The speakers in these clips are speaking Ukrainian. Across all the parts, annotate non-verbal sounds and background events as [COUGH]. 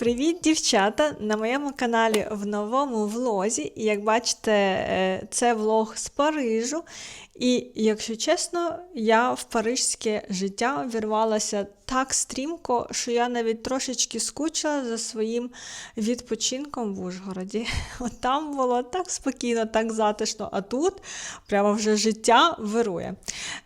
Привіт, дівчата! На моєму каналі в новому влозі. Як бачите, е, це влог з Парижу. І, якщо чесно, я в парижське життя вірвалася так стрімко, що я навіть трошечки скучила за своїм відпочинком в Ужгороді. [LAUGHS] От там було так спокійно, так затишно, а тут прямо вже життя вирує.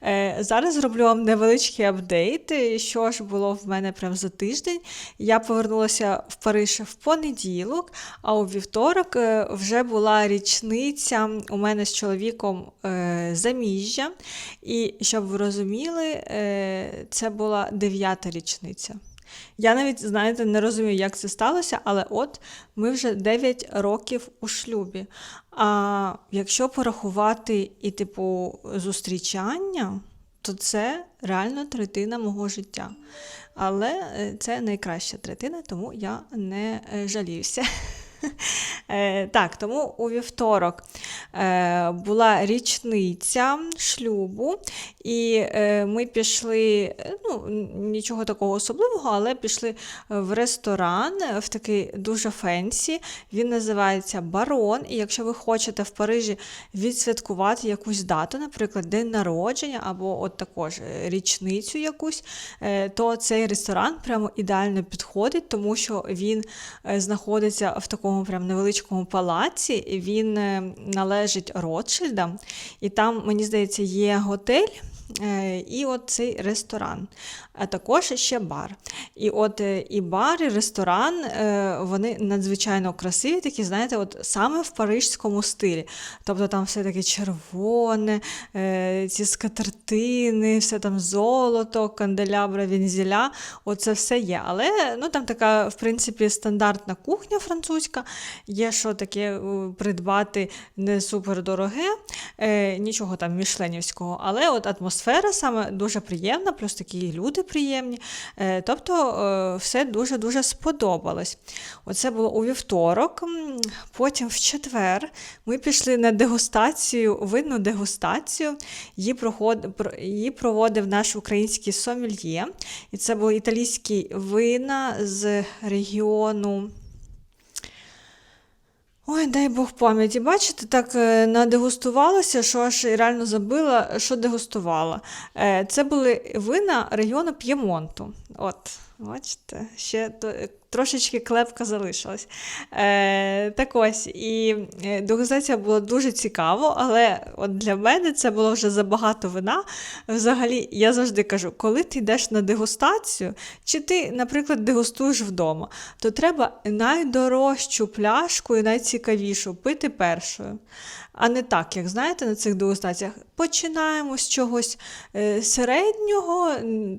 Е, зараз зроблю вам невеличкий апдейт, що ж було в мене прям за тиждень. Я повернулася в Париж в понеділок, а у вівторок е, вже була річниця у мене з чоловіком е, заміжжя. І щоб ви розуміли, це була дев'ята річниця. Я навіть, знаєте, не розумію, як це сталося, але от ми вже 9 років у шлюбі. А якщо порахувати і, типу, зустрічання, то це реально третина мого життя. Але е, це найкраща третина, тому я не жалівся. Е, Так, тому у вівторок е, була річниця шлюбу, і е, ми пішли, е, ну, нічого такого особливого, але пішли в ресторан, е, в такий дуже фенсі. Він називається Барон. І якщо ви хочете в Парижі відсвяткувати якусь дату, наприклад, день народження або от також е, річницю якусь, е, то цей ресторан прямо ідеально підходить, тому що він е, знаходиться в такому прям невеличкому палаці. Він е, належить Ротшильдам, і там, мені здається, є готель. Е, І от цей ресторан, а також ще бар. І от е, і бар, і ресторан, е, вони надзвичайно красиві, такі, знаєте, от саме в парижському стилі. Тобто там все таке червоне, ці скатертини, все там золото, канделябра, вінзіля, оце все є. Але ну, там така, в принципі, стандартна кухня французька, є що таке придбати не супер дороге, нічого там мішленівського, але от атмосфера саме дуже приємна, плюс такі люди приємні. Е, тобто е, все дуже-дуже сподобалось. Оце було у вівторок, потім в четвер ми пішли на дегустацію, винну дегустацію. Її, її проводив наш український сомельє. І це були італійські вина з регіону. Ой, дай Бог пам'яті. Бачите, так надегустувалася, надегустувалося, що аж реально забила, що дегустувала. Е, Це були вина регіону П'ємонту. От, бачите, ще то- трошечки клепка залишилась. Е, так ось, і е, дегустація була дуже цікаво, але от для мене це було вже забагато вина. Взагалі, я завжди кажу, коли ти йдеш на дегустацію, чи ти, наприклад, дегустуєш вдома, то треба найдорожчу пляшку і найцікавішу пити першою. А не так, як знаєте, на цих дегустаціях. Починаємо з чогось е, середнього,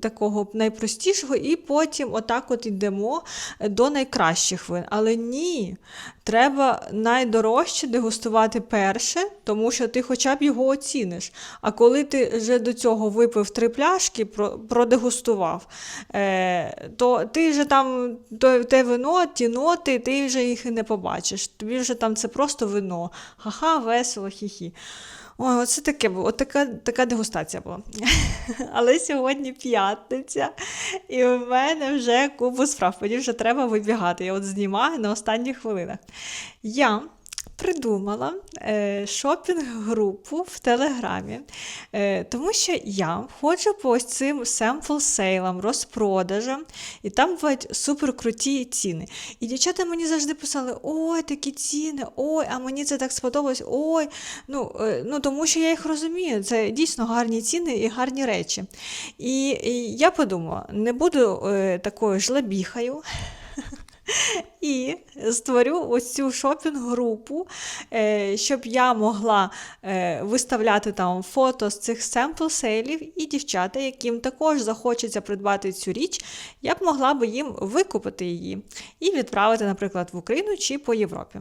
такого найпростішого, і потім отак от йдемо до найкращих вин. Але ні, треба найдорожче дегустувати перше, тому що ти хоча б його оціниш. А коли ти вже до цього випив три пляшки, про- продегустував, е, то ти вже там те вино, ті ноти, ти вже їх і не побачиш. Тобі вже там це просто вино. Ха-ха, весело, хі-хі. Ой, оце таке було, така, така дегустація була. [LAUGHS] Але сьогодні п'ятниця, і в мене вже купу справ. Мені вже треба вибігати. Я от знімаю на останніх хвилинах. Я придумала е, шопінг-групу в Телеграмі, е, тому що я ходжу по ось цим семпл сейлам, розпродажам, і там бувають суперкруті ціни. І дівчата мені завжди писали: ой, такі ціни, ой, а мені це так сподобалось, ой. Ну, е, ну тому що я їх розумію. Це дійсно гарні ціни і гарні речі. І, і я подумала, не буду такою жлобіхою. І створю ось цю шопінг-групу, е, щоб я могла е, виставляти там фото з цих семпл сейлів, і дівчата, яким також захочеться придбати цю річ, я б могла би їм викупити її і відправити, наприклад, в Україну чи по Європі.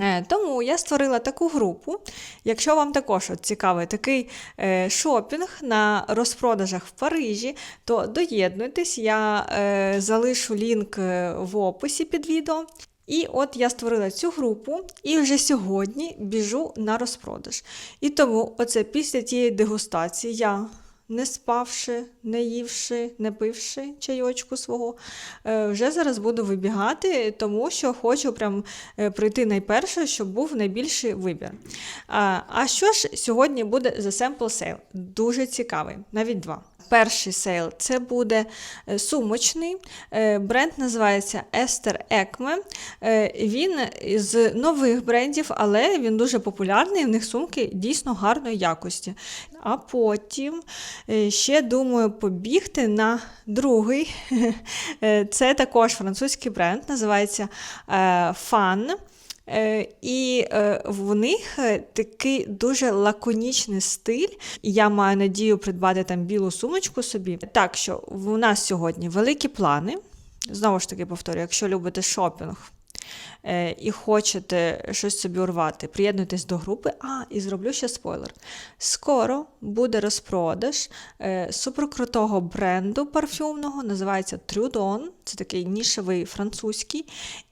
Е, Тому я створила таку групу. Якщо вам також от цікавий такий е, шопінг на розпродажах в Парижі, то доєднуйтесь, я е, залишу лінк в описі під відео. І от я створила цю групу і вже сьогодні біжу на розпродаж. І тому, оце після тієї дегустації я не спавши, не ївши, не пивши чайочку свого, е, вже зараз буду вибігати, тому що хочу прям пройти прийти найперше, щоб був найбільший вибір. А, що ж сьогодні буде за Sample Sale? Дуже цікавий, навіть два. Перший сейл це буде е, сумочний. Е, Бренд називається Esther Ekme. Е, Він з нових брендів, але він дуже популярний. В них сумки дійсно гарної якості. А потім ще думаю побігти на другий. [LAUGHS] Це також французький бренд, називається. Е, І е, в них е, такий дуже лаконічний стиль. Я маю надію придбати там білу сумочку собі. Так що в нас сьогодні великі плани. Знову ж таки повторюю, якщо любите шопінг е, і хочете щось собі урвати, приєднуйтесь до групи. А, і зроблю ще спойлер. Скоро буде розпродаж е, суперкрутого бренду парфюмного, називається Trudon. Це такий нішевий французький.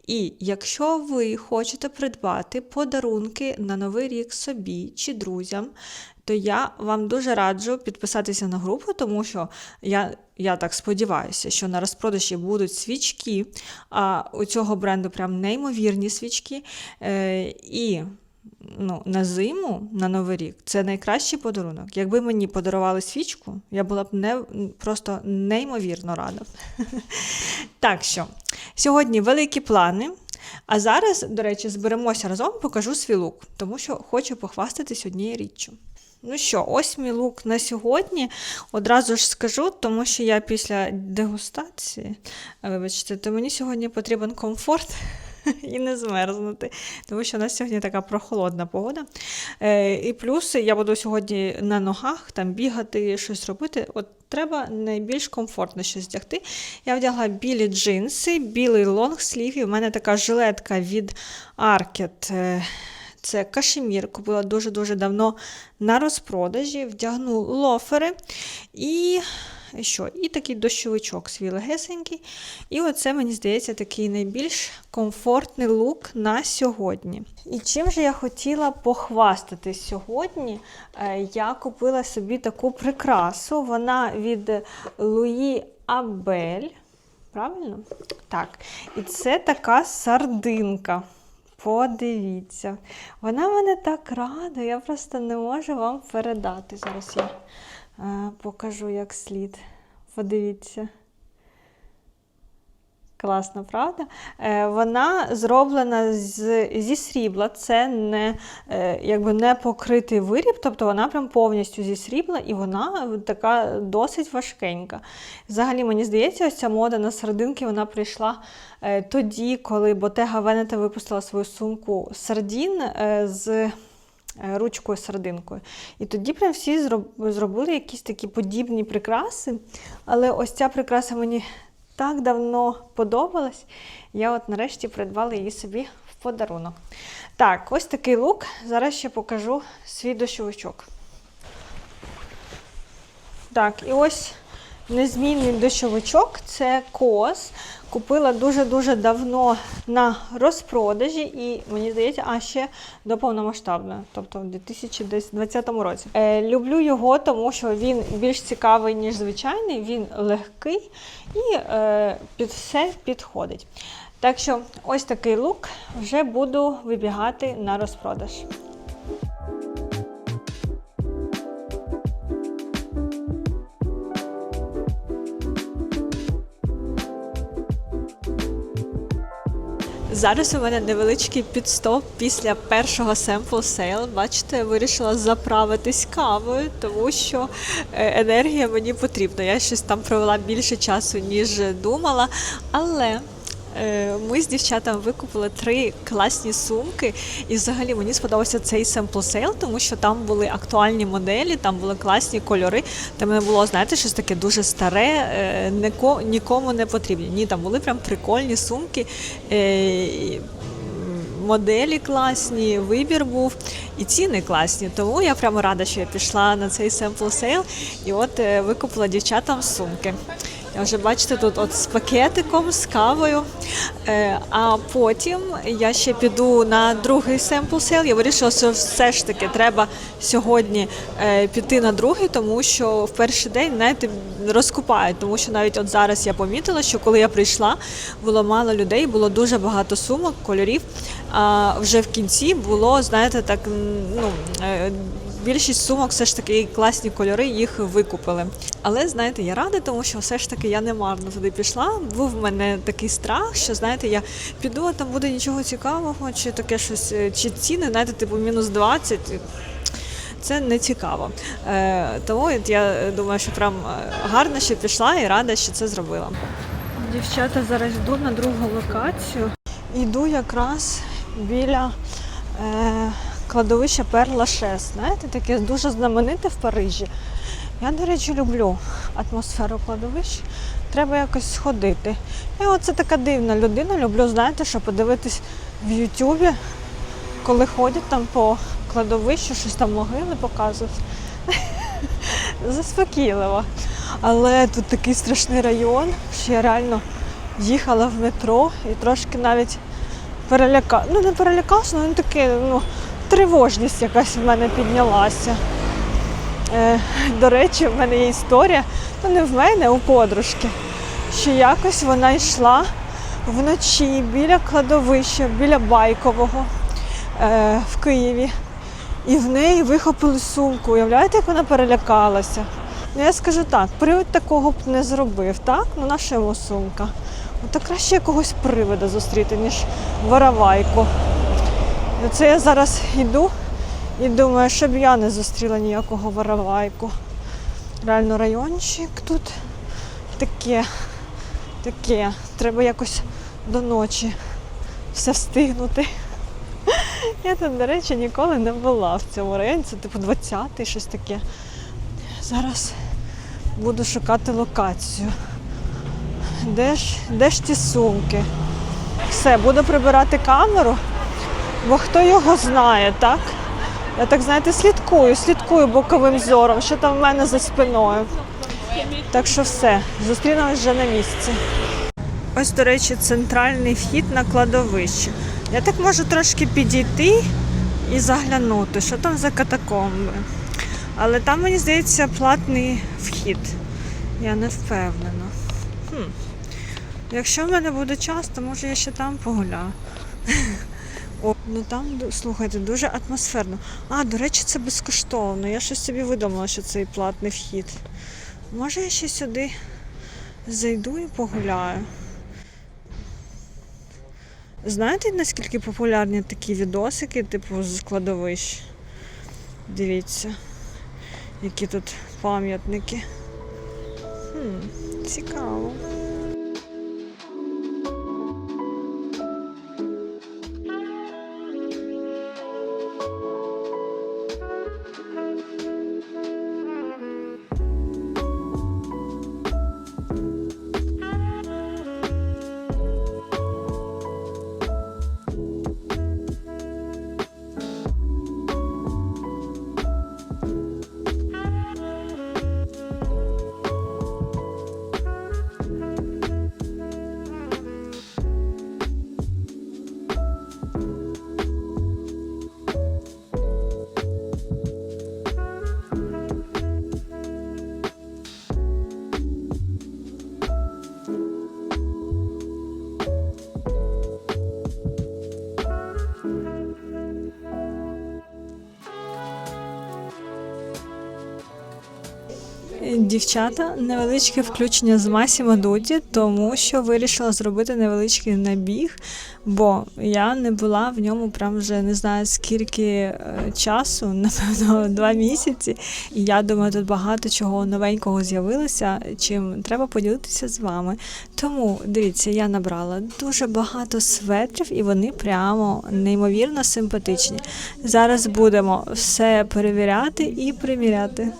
І якщо ви хочете придбати подарунки на Новий рік собі чи друзям, то я вам дуже раджу підписатися на групу, тому що я, я так сподіваюся, що на розпродажі будуть свічки, а у цього бренду прям неймовірні свічки. Е, і ну, на зиму, на Новий рік, це найкращий подарунок. Якби мені подарували свічку, я була б не, просто неймовірно рада. [LAUGHS] Так що, сьогодні великі плани. А зараз, до речі, зберемося разом, покажу свій лук, тому що хочу похвастатись однією річчю. Ну що, ось мій лук на сьогодні. Одразу ж скажу, тому що я після дегустації, вибачте, то мені сьогодні потрібен комфорт [LAUGHS] і не змерзнути, тому що у нас сьогодні така прохолодна погода. Е, і плюс я буду сьогодні на ногах там бігати, щось робити. От треба найбільш комфортно щось вдягти. Я вдягла білі джинси, білий лонгслів, і в мене така жилетка від Arket. Це кашемір, купила дуже-дуже давно на розпродажі, вдягну лофери і що? І такий дощовичок свій легесенький. І оце, мені здається, такий найбільш комфортний лук на сьогодні. І чим же я хотіла похвастатись сьогодні? Е, Я купила собі таку прикрасу. Вона від Луї Абель. Правильно? Так. І це така сардинка. Подивіться. Вона мене так рада, я просто не можу вам передати. Зараз я е, покажу як слід. Подивіться. Класно, правда? Е, вона зроблена з, зі срібла, це не, е, якби не покритий виріб, тобто вона прям повністю зі срібла і вона така досить важкенька. Взагалі, мені здається, ось ця мода на серединки вона прийшла е, тоді, коли Bottega Veneta випустила свою сумку сардін з ручкою сардинкою. І тоді прям всі зроб- зробили якісь такі подібні прикраси. Але ось ця прикраса мені так давно подобалась. Я от нарешті придбала її собі в подарунок. Так, ось такий лук. Зараз ще покажу свій дощовичок. Так, і ось незмінний дощовичок це кос. Купила дуже-дуже давно на розпродажі, і мені здається, а ще до повномасштабної, тобто в 2020 році. Е, люблю його, тому що він більш цікавий, ніж звичайний, він легкий і е, під все підходить. Так що ось такий лук вже буду вибігати на розпродаж. Зараз у мене невеличкий підстоп після першого sample sale. Бачите, я вирішила заправитись кавою, тому що е, енергія мені потрібна. Я щось там провела більше часу, ніж думала. Але ми з дівчатами викупили три класні сумки. І взагалі мені сподобався цей sample sale, тому що там були актуальні моделі, там були класні кольори. Там не було, знаєте, щось таке дуже старе, е, нікому не потрібні. Ні, там були прям прикольні сумки. е, Моделі класні, вибір був і ціни класні. Тому я прямо рада, що я пішла на цей sample sale і от е, викупила дівчатам сумки. Вже бачите, тут от з пакетиком, з кавою. Е, а потім я ще піду на другий семпл сейл. Я вирішила, що все ж таки треба сьогодні е, піти на другий, тому що в перший день знаєте, розкупають. Тому що навіть от зараз я помітила, що коли я прийшла, було мало людей, було дуже багато сумок, кольорів. А вже в кінці було, знаєте, так ну. Більшість сумок все ж таки класні кольори їх викупили. Але знаєте, я рада, тому що все ж таки я не марно туди пішла. Був в мене такий страх, що знаєте, я піду, а там буде нічого цікавого, чи таке щось, е, чи ціни, знаєте, типу мінус 20. Це не цікаво. Е, тому я думаю, що прям е, гарно, що пішла і рада, що це зробила. Дівчата зараз йду на другу локацію. Йду якраз біля е, кладовища Перла Шес. Знаєте, таке дуже знамените в Парижі. Я, до речі, люблю атмосферу кладовищ. Треба якось сходити. Я оце така дивна людина. Люблю, знаєте, що подивитись в Ютубі, коли ходять там по кладовищу, щось там могили показують. [LAUGHS] Заспокійливо. Але тут такий страшний район, що я реально їхала в метро і трошки навіть переляка... Ну, не перелякалася, але таке, ну, тривожність якась в мене піднялася. Е, до речі, в мене є історія, ну не в мене, а у подружки, що якось вона йшла вночі біля кладовища, біля Байкового е, в Києві. І в неї вихопили сумку. Уявляєте, як вона перелякалася? Ну, я скажу так, привид такого б не зробив, так? Ну, наша йому сумка. То краще якогось привида зустріти, ніж воровайку. І Оце я зараз йду і думаю, щоб я не зустріла ніякого воровайку. Реально райончик тут таке, таке. Треба якось до ночі все встигнути. Я тут, до речі, ніколи не була в цьому районі, це типу 20-й, щось таке. Зараз буду шукати локацію. Де ж, де ж ті сумки? Все, буду прибирати камеру, бо хто його знає, так? Я так, знаєте, слідкую, слідкую боковим зором, що там в мене за спиною. Так що все, зустрінемось вже на місці. Ось, до речі, центральний вхід на кладовище. Я так можу трошки підійти і заглянути, що там за катакомби. Але там, мені здається, платний вхід. Я не впевнена. Хм. Якщо в мене буде час, то може я ще там погуляю. Ну там, слухайте, дуже атмосферно. А, до речі, це безкоштовно. Я щось собі видумала, що це і платний вхід. Може я ще сюди зайду і погуляю. Знаєте, наскільки популярні такі відосики, типу з кладовищ? Дивіться, які тут пам'ятники. Хм, цікаво. Дівчата, невеличке включення з Масімо Дуді, тому що вирішила зробити невеличкий набіг, бо я не була в ньому прям вже не знаю скільки е, часу, [LAUGHS] напевно, два місяці. І я думаю, тут багато чого новенького з'явилося, чим треба поділитися з вами. Тому дивіться, я набрала дуже багато светрів, і вони прямо неймовірно симпатичні. Зараз будемо все перевіряти і приміряти.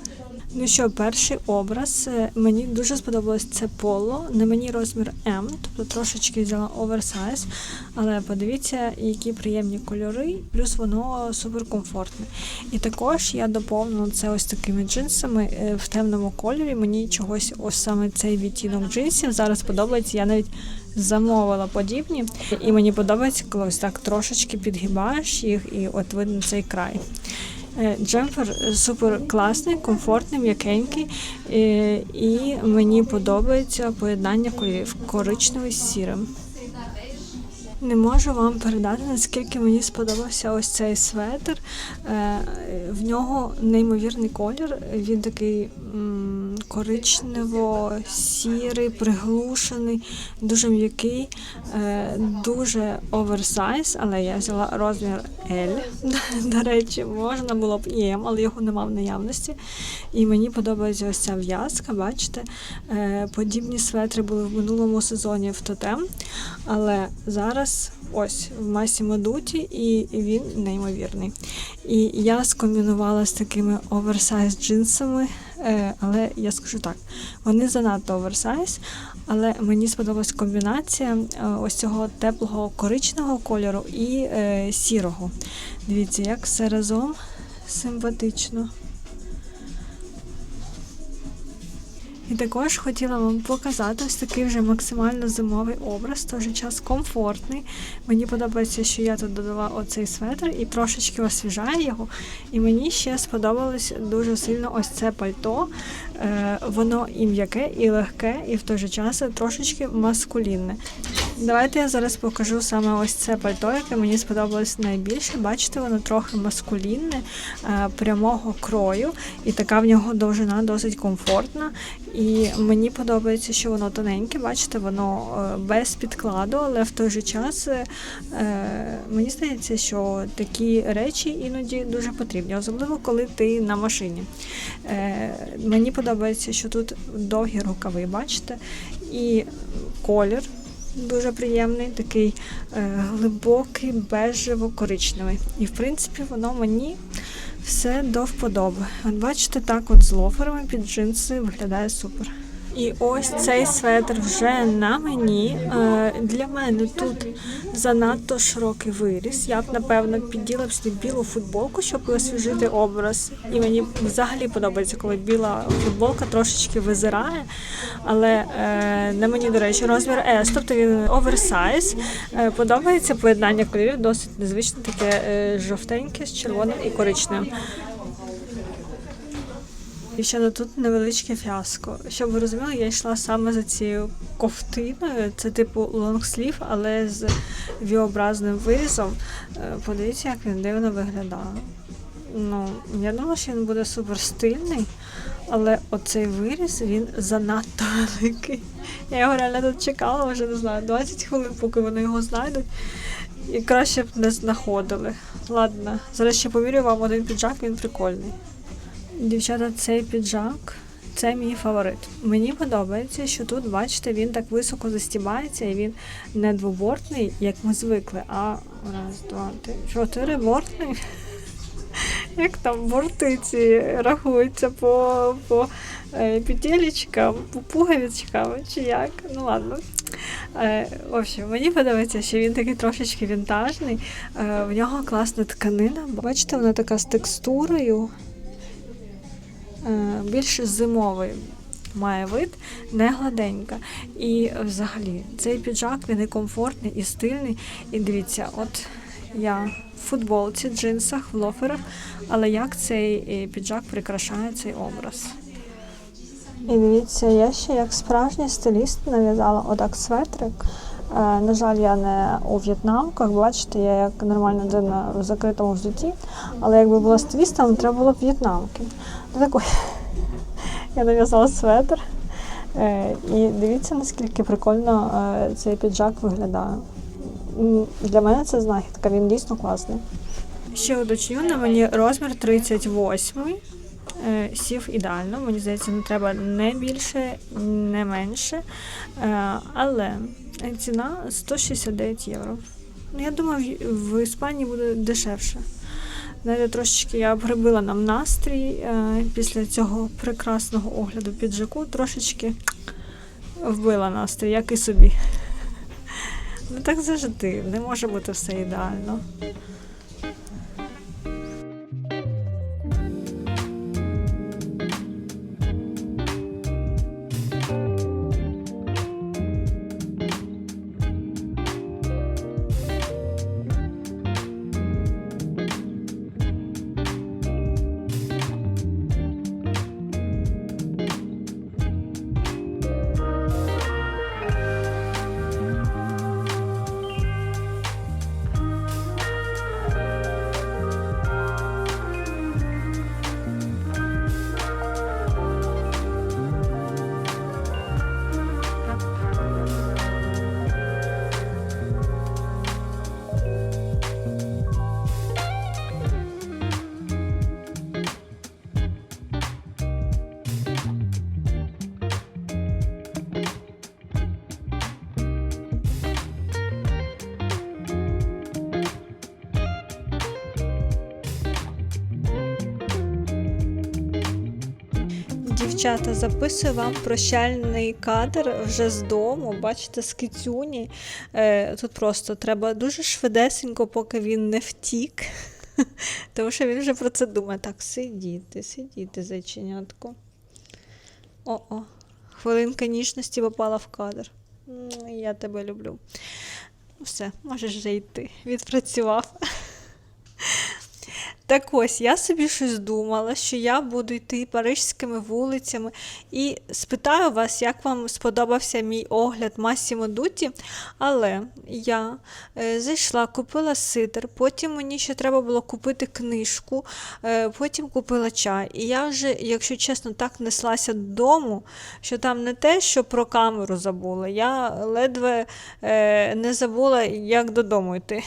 Ну що, перший образ. Е, Мені дуже сподобалось це поло. На мені розмір М, тобто трошечки взяла оверсайз. Але подивіться, які приємні кольори, плюс воно суперкомфортне. І також я доповнила це ось такими джинсами е, в темному кольорі. Мені чогось ось саме цей відтінок джинсів зараз подобається. Я навіть замовила подібні, і мені подобається, коли ось так трошечки підгибаєш їх, і от видно цей край. Е, Джемпер супер класний, комфортний, м'якенький, е, і мені подобається поєднання кольорів коричневий з сірим. Не можу вам передати, наскільки мені сподобався ось цей светр. Е, В нього неймовірний колір. Він такий коричнево-сірий, приглушений, дуже м'який, е, дуже оверсайз, але я взяла розмір L. [LAUGHS] До речі, можна було б M, але його нема в наявності. І мені подобається ось ця в'язка, бачите? Е, Подібні светри були в минулому сезоні в Тотем, але зараз ось в Масімо Дуті, і він неймовірний. І я скомбінувала з такими оверсайз джинсами, е, але я скажу так, вони занадто оверсайз, але мені сподобалась комбінація е, ось цього теплого коричневого кольору і е, сірого. Дивіться, як все разом симпатично. І також хотіла вам показати ось такий вже максимально зимовий образ, теж час комфортний. Мені подобається, що я тут додала оцей светр і трошечки освіжає його. І мені ще сподобалось дуже сильно ось це пальто. Е, воно і м'яке, і легке, і в той же час трошечки маскулінне. Давайте я зараз покажу саме ось це пальто, яке мені сподобалось найбільше. Бачите, воно трохи маскулінне, е, прямого крою, і така в нього довжина досить комфортна. І мені подобається, що воно тоненьке, бачите, воно е, без підкладу, але в той же час е, мені здається, що такі речі іноді дуже потрібні, особливо коли ти на машині. Мені подобається, що тут довгі рукави, бачите, і колір. Дуже приємний, такий е, глибокий, бежево-коричневий. І в принципі воно мені все до вподоби. От бачите, так от з лоферами під джинси виглядає супер. І ось цей светр вже на мені. Е, Для мене тут занадто широкий виріс. Я б напевно підділа б сюди білу футболку, щоб освіжити образ. І мені взагалі подобається, коли біла футболка трошечки визирає. Але е, на мені, до речі, розмір S, тобто він оверсайз. Е, подобається поєднання кольорів, досить незвичне, таке жовтеньке з червоним і коричневим. Дівчата, тут невеличке фіаско. Щоб ви розуміли, я йшла саме за цією ковтиною. Це типу лонгслів, але з віобразним вирізом. Е, Подивіться, як він дивно виглядає. Ну, я думала, що він буде супер стильний, але оцей виріз він занадто [LAUGHS] великий. Я його реально тут чекала, вже не знаю, 20 хвилин, поки вони його знайдуть. І краще б не знаходили. Ладно, зараз ще помірю вам один піджак, він прикольний. Дівчата, цей піджак це мій фаворит. Мені подобається, що тут, бачите, він так високо застібається і він не двобортний, як ми звикли, а раз, два, три, чотири бортний. [LAUGHS] Як там борти ці рахуються по, по е, петелечкам, по пуговичкам, чи як? Ну ладно. Е, в общем, мені подобається, що він такий трошечки вінтажний. Е, в нього класна тканина. Бачите, вона така з текстурою. Е, більш зимовий має вид, не гладенька. І взагалі цей піджак він і комфортний, і стильний. І дивіться, от я в футболці, джинсах, в лоферах, але як цей е, піджак прикрашає цей образ. І дивіться, я ще як справжній стиліст нав'язала отак светрик. Е, на жаль, я не у в'єтнамках, бачите, я як нормальна людина в закритому взутті, але якби була стилістом, треба було б в'єтнамки. Ну. [LAUGHS] Я нав'язала светр. Е, І дивіться, наскільки прикольно е, цей піджак виглядає. Для мене це знахідка, він дійсно класний. Ще уточню, на мені розмір 38. Е, Сів ідеально, мені здається, не треба не більше, не менше. Але ціна 169 євро. Ну, я думаю, в- в Іспанії буде дешевше. Знаєте, трошечки я прибила нам настрій е, після цього прекрасного огляду піджаку. Трошечки вбила настрій, як і собі. [LAUGHS] Ну так завжди, не може бути все ідеально. Дівчата, записую вам прощальний кадр вже з дому. Бачите, з кицюні. Е, тут просто треба дуже швидесенько, поки він не втік. [LAUGHS] Тому що він вже про це думає. Так, сидіти, сидіти, зайченятко. О-о, хвилинка ніжності попала в кадр. Я тебе люблю. Все, можеш вже йти. Відпрацював. Так ось, я собі щось думала, що я буду йти парижськими вулицями і спитаю вас, як вам сподобався мій огляд Масімо Дуті. Але я е, зайшла, купила сидр, потім мені ще треба було купити книжку, е, потім купила чай. І я вже, якщо чесно, так неслася додому, що там не те, що про камеру забула, я ледве е, не забула, як додому йти.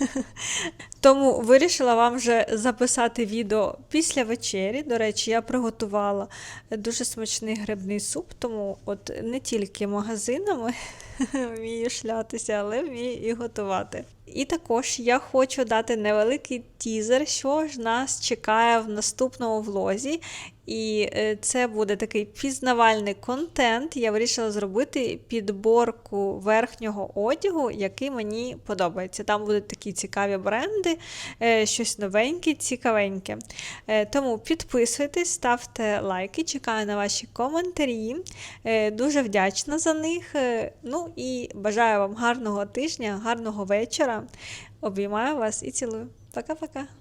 [LAUGHS] Тому вирішила вам вже записати відео після вечері. До речі, я приготувала дуже смачний грибний суп, тому от не тільки магазинами [LAUGHS] вмію шлятися, але вмію і готувати. І також я хочу дати невеликий тізер, що ж нас чекає в наступному влозі. І е, це буде такий пізнавальний контент. Я вирішила зробити підборку верхнього одягу, який мені подобається. Там будуть такі цікаві бренди, е, щось новеньке, цікавеньке. Е, Тому підписуйтесь, ставте лайки, чекаю на ваші коментарі. Дуже вдячна за них. Ну і бажаю вам гарного тижня, гарного вечора. Обіймаю вас і цілую. Пока-пока.